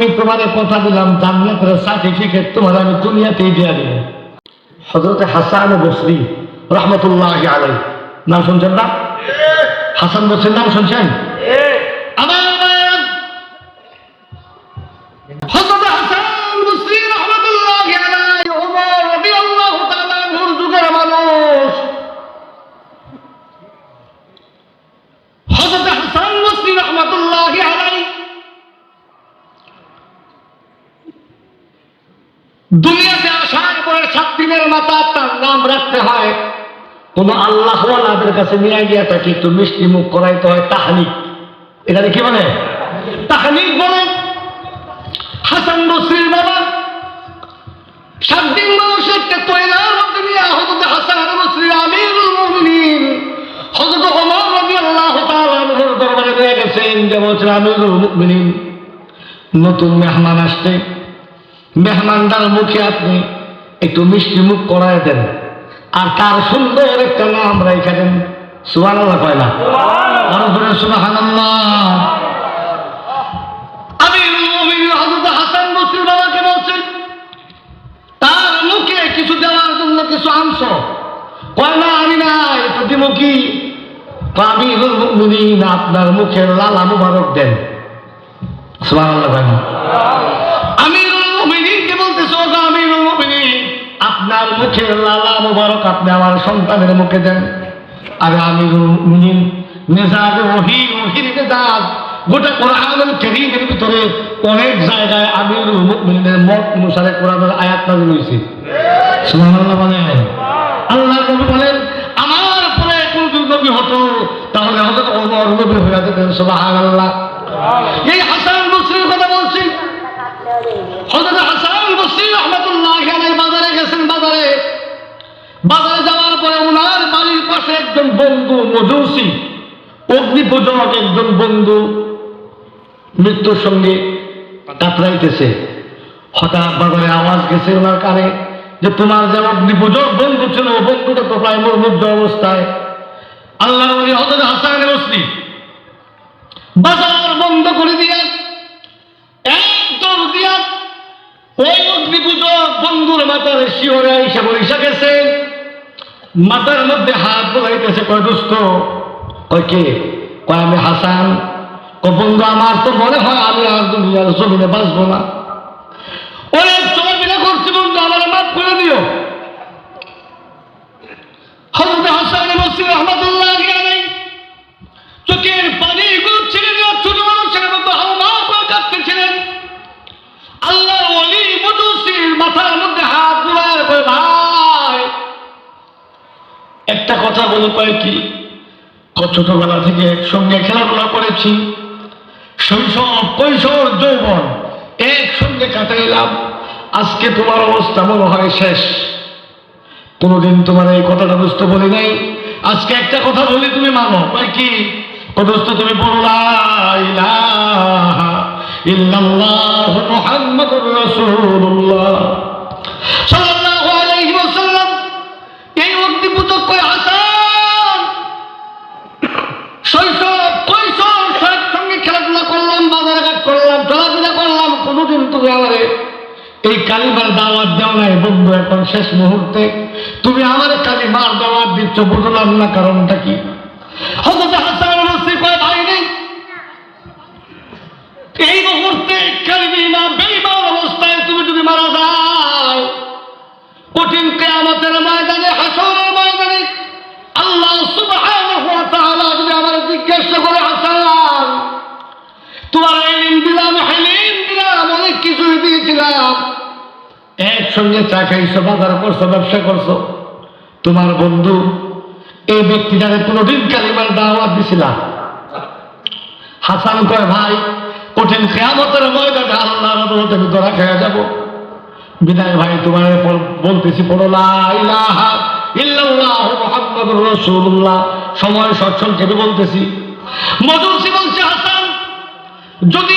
আমি তোমার কথা দিলাম, জান্নাতের সার্টিফিকেট তোমার আমি দুনিয়াতেই দিয়ে দিব। হজরতে হাসান বসরি রহমতুল্লাহ আলাই নাম শুনছেন না? হাসান বসরির নাম শুনছেন? দুনিয়াতে আসার পরে সাত দিনের মাথা তার নাম রাখতে হয়। কোন আল্লাহওয়ালাদের কাছে নিয়ে গিয়ে তাকে একটু মিষ্টি মুখ করাইতে হয় তাহানিক এখানে কি বলে? তাহানিক বলে। হাসান বসরির বাবা, সাত দিন বয়সে একটা মধ্যে নিয়ে হজরত হাসান বসরি আমিরুল মুমিনিন হজরত ওমর দরবারে গেছেন, যে বলছেন, আমিরুল নতুন মেহমান আসছে। মেহমানদার মুখে আপনি একটু মিষ্টি মুখ করায় দেন। আর তার সুন্দর একটা নাম রেখে দেন। কয় না? আমি হাসান বসির বাবাকে বলছেন তার মুখে কিছু দেওয়ার জন্য কিছু আনছ? কয় না আমি না এটা দিব কি? আমিরুল মুমিনিন আপনার মুখের লালা মুবারক দেন। সুবহানাল্লাহ কয় না আমিরুল মুমিনিনকে বলতেছে ও গো আমিরুল মুমিনিন আপনার মুখের লালা মুবারক আপনি আমার সন্তানের মুখে দেন। আরে আমিরুল মুমিনিন নিজাজ ওহি ওহির নিজাজ গোটা কোরআনুল কারীমের ভিতরে অনেক জায়গায় আমিরুল মুমিনিনের মত অনুসারে কোরআনের আয়াত নাযিল হয়েছে সুবহানাল্লাহ বলেন। আল্লাহ নবী বলেন আমার পরে কোন নবী হতো তাহলে হযরত ওমর নবী হয়ে যেতেন সুবহানাল্লাহ। এই হাসান বসরির কথা বলছি। হযরত হাসান বসরি রহমাতুল্লাহ আলাইহি বাজারে গেছেন বাজারে বাজারে যাওয়ার পরে ওনার বাড়ির পাশে একজন বন্ধু মজুসি অগ্নি পূজক একজন বন্ধু মৃত্যুর সঙ্গে কাতরাইতেছে। হঠাৎ বাজারে আওয়াজ গেছে ওনার কানে যে তোমার যে অগ্নি পূজক বন্ধু ছিল বন্ধুটা তো প্রায় মর্মুগ্ধ অবস্থায়। আল্লাহ নবী হযরত হাসান বসরি বাজার বন্ধ করে দিয়ে এক দিয়া ওই অগ্নি পূজক বন্ধুর মাথার শিওরে এসে বৈশা গেছে। মাথার মধ্যে হাত বোলাইতেছে, কয়, দোস্ত, কয় কে? কয়, আমি হাসান? বন্ধু, আমার তো মনে হয় আমি আর দুনিয়ার জমিনে বাঁচবো না। অনেক চলাফেরা করছি, বন্ধু, আমার মাফ করে দিও হজরত হাসান বসির রহমতুল্লাহ আলাইহি চোখের পানি গুলো ছেড়ে দেওয়া ছোট মানুষের মতো হাওমা করে কাঁদতেছিলেন আল্লাহ ওলি মজুসির মাথার মধ্যে হাত বুলায় কয় ভাই একটা কথা বলি কি? ছোটবেলা থেকে একসঙ্গে খেলাধুলা করেছি। শৈশব, কৈশোর, যৌবন একসঙ্গে কাটাইলাম। আজকে তোমার অবস্থা মনে হয় শেষ। কোনোদিন তোমার এই কথাটা বুঝতে বলি নাই। আজকে একটা কথা বলি তুমি মানো। কি? অদস্ত তুমি বলো, লা ইলাহা ইল্লাল্লাহ মুহাম্মাদুর রাসূলুল্লাহ সাল্লাল্লাহু আলাইহি ওয়াসাল্লাম এই অগ্নি পূজক কয় হাসান শৈশব কৈশোর সব সঙ্গে খেলাধুলা করলাম বাজারে ঘাট করলাম চলাফেরা করলাম কোনোদিন তুমি আমারে এই কালিমার দাওয়াত দেওয়া নাই, বন্ধু, এখন শেষ মুহূর্তে। তুমি আমার কালিমার দাওয়াত দিচ্ছ, বুঝলাম না কারণটা কি হজরত হাসান বসরি কয় ভাই নেই এই মুহূর্তে কালিমা বেইমান অবস্থায় তুমি যদি মারা যাও কঠিন কেয়ামতের ময়দানে হাসরের ময়দানে আল্লাহ সুবহানাহু ওয়া তাআলা যদি আমার জিজ্ঞাসা করে হাসান তোমার ইলম দিলাম হালিম দিলাম অনেক কিছুই দিয়েছিলাম একসঙ্গে চা খাইছো, বাজার করছ, ব্যবসা করছ। তোমার বন্ধু এই ব্যক্তিটাকে কোনোদিন কালিমার দাওয়াত দিছিলাম হাসান কয়, ভাই, কঠিন খেয়ামতের ময়দানে আল্লাহর আদালতে আমি ধরা খেয়ে যাব। বিদায় ভাই, তোমার বলতেছি সময় সচ্ছল কেটে বলতেছি। মজুসি বলছে, হাসান, যদি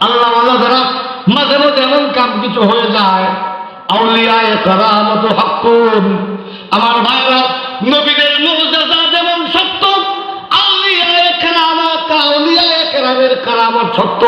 আল্লাহ যারা মাঝে মাঝে এমন কাম কিছু হয়ে যায়। আউলিয়ায় কারামত হাক্কুন। আমার ভাইরা, নবীদের মুজাজা যেমন সত্য, আউলিয়ায় কেরামত, আউলিয়ায় কেরামের কারামত সত্য।